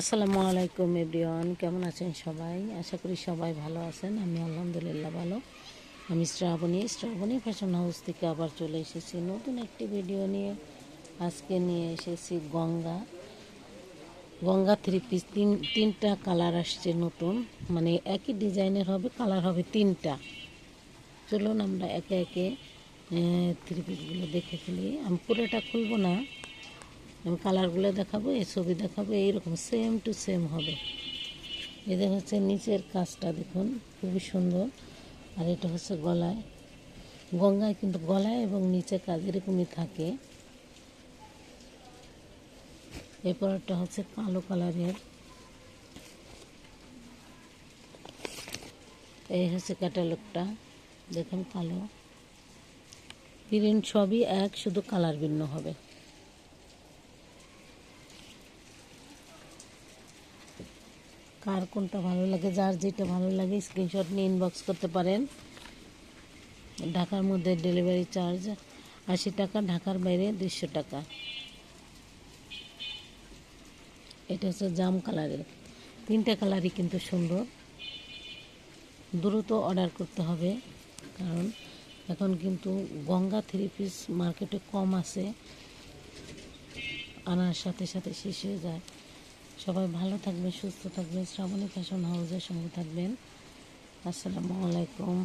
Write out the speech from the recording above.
আসসালামু আলাইকুম এভরিওয়ান, কেমন আছেন সবাই? আশা করি সবাই ভালো আছেন, আমি আলহামদুলিল্লাহ ভালো। আমি শ্রাবণী শ্রাবণী ফ্যাশন হাউস থেকে আবার চলে এসেছি নতুন একটি ভিডিও নিয়ে। আজকে নিয়ে এসেছি গঙ্গা। গঙ্গা থ্রি পিস তিন, তিনটা কালার আসছে নতুন মানে একই ডিজাইনের হবে কালার হবে তিনটা। চলুন আমরা একে একে থ্রি পিসগুলো দেখে ফেলি। আমি পুরোটা খুলবো না। আমি কালারগুলো দেখাবো, এই ছবি দেখাবো, এইরকম সেম টু সেম হবে। এদের হচ্ছে নিচের কাজটা, দেখুন, খুবই সুন্দর। আর এটা হচ্ছে গলায়। গঙ্গায় কিন্তু গলায় এবং নিচে কাজ এরকমই থাকে। এরপরটা হচ্ছে কালো কালারের। এই হচ্ছে ক্যাটালগটা, দেখুন কালো। প্রিন্ট সবই এক, শুধু কালার ভিন্ন হবে। কার কোনটা ভালো লাগে, যার যেটা ভালো লাগে স্ক্রিনশট নিয়ে ইনবক্স করতে পারেন। ঢাকার মধ্যে ডেলিভারি চার্জ আশি টাকা, ঢাকার বাইরে দুশো টাকা। এটা হচ্ছে জাম কালারের। তিনটা কালারই কিন্তু সুন্দর। দ্রুত অর্ডার করতে হবে, কারণ এখন কিন্তু গঙ্গা থ্রি পিস মার্কেটে কম আছে। আনার সাথে সাথে শেষ হয়ে যায়। সবাই ভালো থাকবে সুস্থ থাকবে শ্রাবণী ফ্যাশন হাউসের সঙ্গে থাকবেন। আসসালামু আলাইকুম।